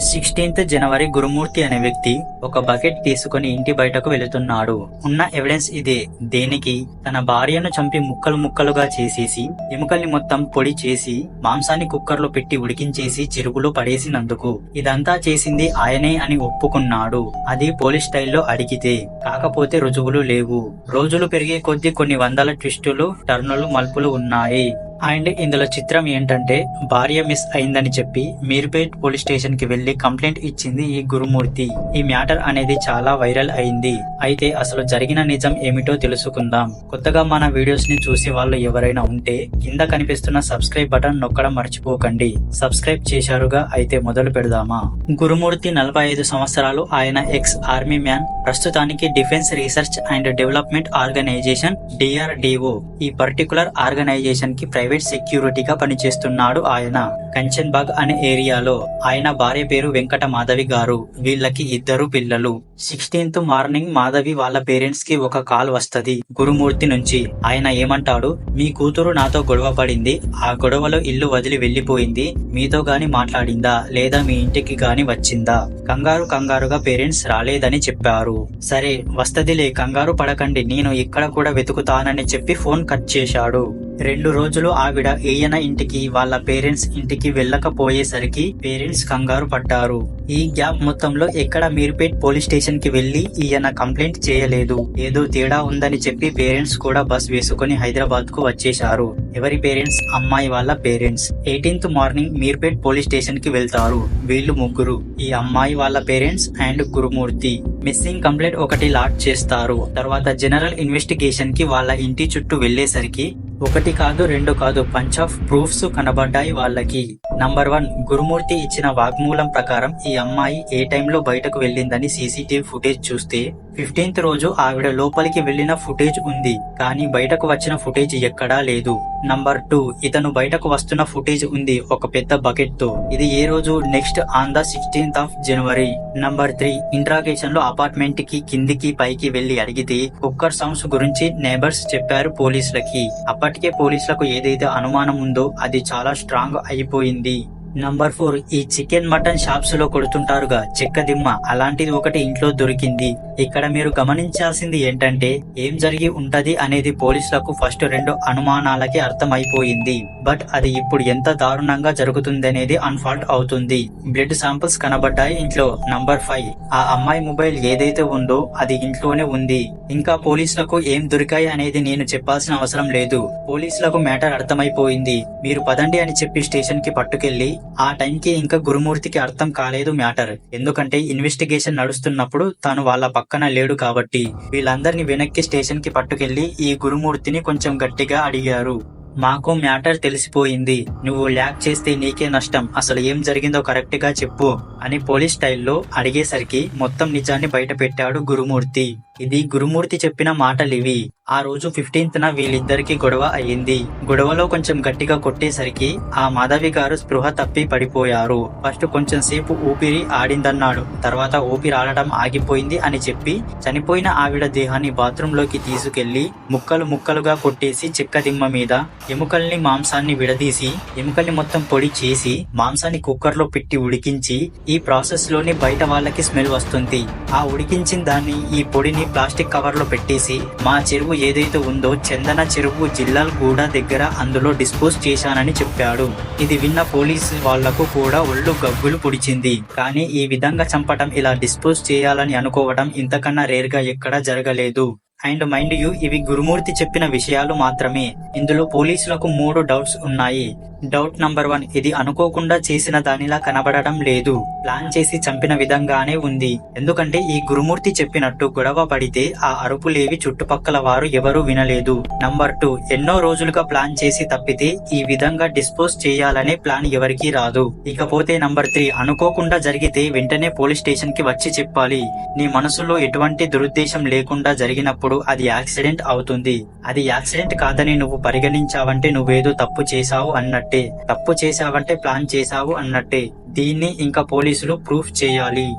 Sixteenth జనవరి గురుమూర్తి అనే వ్యక్తి ఒక బకెట్ తీసుకుని ఇంటి బయటకు వెళుతున్నాడు. ఉన్న ఎవిడెన్స్ ఇదే. దేనికి? తన భార్యను చంపి ముక్కలు ముక్కలుగా చేసేసి ఎముకల్ని మొత్తం పొడి చేసి మాంసాన్ని కుక్కర్లో పెట్టి ఉడికించేసి చెరువులో పడేసినందుకు. ఇదంతా చేసింది ఆయనే అని ఒప్పుకున్నాడు. అది పోలీస్ స్టైల్లో అడిగితే కాకపోతే రుజువులు లేవు. రోజులు పెరిగే కొద్దీ కొన్ని వందల ట్విస్టులు టర్నులు మలుపులు ఉన్నాయి. అండ్ ఇందులో చిత్రం ఏంటంటే భార్య మిస్ అయిందని చెప్పి మీర్పేట్ పోలీస్ స్టేషన్కి వెళ్ళి కంప్లైంట్ ఇచ్చింది ఈ గురుమూర్తి. ఈ మ్యాటర్ అనేది చాలా వైరల్ అయింది. అయితే అసలు జరిగిన నిజం ఏమిటో తెలుసుకుందాం. కొత్తగా మన వీడియోస్ని చూసి వాళ్ళు ఎవరైనా ఉంటే కింద కనిపిస్తున్న సబ్స్క్రైబ్ బటన్ నొక్కడం మర్చిపోకండి. సబ్స్క్రైబ్ చేశారుగా అయితే మొదలు పెడదామా? గురుమూర్తి నలభై ఐదు సంవత్సరాలు ఆయన ఎక్స్ ఆర్మీ మ్యాన్. ప్రస్తుతానికి defence research and development organisation DRDO. ఈ పర్టికులర్ ఆర్గనైజేషన్కి ప్రైవేట్ సెక్యూరిటీగా పనిచేస్తున్నాడు ఆయన. కంచన్బాగ్ అనే ఏరియాలో ఆయన భార్య పేరు వెంకట మాధవి గారు. వీళ్ళకి ఇద్దరు పిల్లలు. సిక్స్టీన్త్ మార్నింగ్ మాధవి వాళ్ళ పేరెంట్స్కి ఒక కాల్ వస్తది గురుమూర్తి నుంచి. ఆయన ఏమంటాడు మీ కూతురు నాతో గొడవ పడింది. ఆ గొడవలో ఇల్లు వదిలి వెళ్ళిపోయింది మీతో గాని మాట్లాడిందా? లేదా మీ ఇంటికి గాని వచ్చిందా? కంగారు కంగారుగా పేరెంట్స్ రాలేదని చెప్పారు. సరే వస్తదిలే కంగారు పడకండి. నేను ఇక్కడ కూడా వెతుకుతానని చెప్పి ఫోన్ కట్ చేశాడు. రెండు రోజులు ఆవిడ ఈయన ఇంటికి వాళ్ళ పేరెంట్స్ ఇంటికి వెళ్ళకపోయేసరికి పేరెంట్స్ కంగారు పడ్డారు. ఈ గ్యాప్ మొత్తంలో ఎక్కడ మీర్పేట్ పోలీస్ స్టేషన్కి వెళ్ళి ఈయన కంప్లైంట్ చేయలేదు. ఏదో తేడా ఉందని చెప్పి పేరెంట్స్ కూడా బస్ వేసుకుని హైదరాబాద్కు వచ్చేశారు. ఎవరి పేరెంట్స్? అమ్మాయి వాళ్ళ parents. Eighteenth morning Meerpet police స్టేషన్కి వెళ్తారు. వీళ్ళు ముగ్గురు. ఈ అమ్మాయి వాళ్ళ parents and Gurumurthy. Missing complaint ఒకటి లాట్ చేస్తారు. తర్వాత జనరల్ ఇన్వెస్టిగేషన్కి వాళ్ళ ఇంటి చుట్టూ వెళ్ళేసరికి ఒకటి కాదు రెండు కాదు పంచ్ ఆఫ్ ప్రూఫ్స్ కనబడ్డాయి వాళ్ళకి. నంబర్ వన్ గురుమూర్తి ఇచ్చిన వాగ్మూలం ప్రకారం ఈ అమ్మాయి ఏ టైంలో బయటకు వెళ్ళిందని సీసీటీవీ ఫుటేజ్ చూస్తే ఫిఫ్టీన్త్ రోజు ఆవిడ లోపలికి వెళ్ళిన ఫుటేజ్ ఉంది కానీ బయటకు వచ్చిన ఫుటేజ్ ఎక్కడా లేదు. నంబర్ టూ ఇతను బయటకు వస్తున్న ఫుటేజ్ ఉంది ఒక పెద్ద బకెట్తో. ఇది ఏ రోజు? Next on the sixteenth of January number three ఇంట్రాగేషన్లో అపార్ట్మెంట్కి కిందికి పైకి వెళ్ళి అడిగితే కుక్కర్ సౌండ్స్ గురించి నేబర్స్ చెప్పారు పోలీసులకి. అప్పటికే పోలీసులకు ఏదైతే అనుమానం ఉందో అది చాలా స్ట్రాంగ్ అయిపోయింది. నంబర్ ఫోర్ ఈ చికెన్ మటన్ షాప్స్లో కొడుతుంటారుగా చెక్క దిమ్మ. అలాంటిది ఒకటి ఇంట్లో దొరికింది. ఇక్కడ మీరు గమనించాల్సింది ఏంటంటే ఏం జరిగి ఉంటది అనేది పోలీసులకు ఫస్ట్ రెండు అనుమానాలకి అర్థమైపోయింది. బట్ అది ఇప్పుడు ఎంత దారుణంగా జరుగుతుందనేది అన్ఫాల్ట్ అవుతుంది. బ్లడ్ శాంపిల్స్ కనబడ్డాయి ఇంట్లో. Number five. ఆ అమ్మాయి మొబైల్ ఏదైతే ఉందో అది ఇంట్లోనే ఉంది. ఇంకా పోలీసులకు ఏం దొరికాయి అనేది నేను చెప్పాల్సిన అవసరం లేదు. పోలీసులకు మ్యాటర్ అర్థమైపోయింది. మీరు పదండి అని చెప్పి స్టేషన్కి పట్టుకెళ్ళి ఆ టైంకి ఇంకా గురుమూర్తికి అర్థం కాలేదు మ్యాటర్. ఎందుకంటే ఇన్వెస్టిగేషన్ నడుస్తున్నప్పుడు తాను వాళ్ళ పక్క పక్కన లేడు కాబట్టి వీళ్ళందరినీ వెనక్కి స్టేషన్కి పట్టుకెళ్ళి ఈ గురుమూర్తిని కొంచెం గట్టిగా అడిగారు. మాకు మ్యాటర్ తెలిసిపోయింది. నువ్వు ల్యాక్ చేస్తే నీకే నష్టం. అసలు ఏం జరిగిందో కరెక్ట్గా చెప్పు. అని పోలీస్ స్టైల్లో అడిగేసరికి మొత్తం నిజాన్ని బయటపెట్టాడు గురుమూర్తి. ఇది గురుమూర్తి చెప్పిన మాటలివి. ఆ రోజు ఫిఫ్టీన్త్ న వీళ్ళిద్దరికి గొడవ అయ్యింది. గొడవలో కొంచెం గట్టిగా కొట్టేసరికి ఆ మాధవి గారు స్పృహ తప్పి పడిపోయారు. ఫస్ట్ కొంచెం సేపు ఊపిరి ఆడిందన్నాడు. తర్వాత ఊపిరి ఆడటం ఆగిపోయింది అని చెప్పి చనిపోయిన ఆవిడ దేహాన్ని బాత్రూమ్లోకి తీసుకెళ్ళి ముక్కలు ముక్కలుగా కొట్టేసి చెక్క దిమ్మ మీద ఎముకల్ని మాంసాన్ని విడదీసి ఎముకల్ని మొత్తం పొడి చేసి మాంసాన్ని కుక్కర్లో పెట్టి ఉడికించి ఈ ప్రాసెస్లోని బయట వాళ్ళకి స్మెల్ వస్తుంది. ఆ ఉడికించిన దాన్ని ఈ పొడిని ప్లాస్టిక్ కవర్లో పెట్టేసి మా చెరువు ఏదైతే ఉందో చందన చెరువు జిల్లాల గూడ దగ్గర అందులో డిస్పోజ్ చేశానని చెప్పాడు. ఇది విన్న పోలీసు వాళ్ళకు కూడా ఒళ్ళు గగ్గులు పుడిచింది. కానీ ఈ విధంగా చంపటం ఇలా డిస్పోజ్ చేయాలని అనుకోవడం ఇంతకన్నా రేర్గా ఎక్కడా జరగలేదు. అండ్ మైండ్ యూ ఇవి గురుమూర్తి చెప్పిన విషయాలు మాత్రమే. ఇందులో పోలీసులకు మూడు డౌట్స్ ఉన్నాయి. డౌట్ నంబర్ వన్ ఇది అనుకోకుండా చేసిన దానిలా కనబడడం లేదు. ప్లాన్ చేసి చంపిన విధంగానే ఉంది. ఎందుకంటే ఈ గురుమూర్తి చెప్పినట్టు గొడవ పడితే ఆ అరుపులేవి చుట్టుపక్కల వారు ఎవరూ వినలేదు. నంబర్ టూ ఎన్నో రోజులుగా ప్లాన్ చేసి తప్పితే ఈ విధంగా డిస్పోజ్ చేయాలనే ప్లాన్ ఎవరికీ రాదు. ఇకపోతే నంబర్ త్రీ అనుకోకుండా జరిగితే వెంటనే పోలీస్ స్టేషన్కి వచ్చి చెప్పాలి. నీ మనసులో ఎటువంటి దురుద్దేశం లేకుండా జరిగినప్పుడు అది యాక్సిడెంట్ అవుతుంది. అది యాక్సిడెంట్ కాదని నువ్వు పరిగణించావంటే నువ్వేదో తప్పు చేశావు అన్నట్టే. తప్పు చేశావంటే ప్లాన్ చేశావు అన్నట్టే. దీన్ని ఇంకా పోలీసులు ప్రూఫ్ చేయాలి.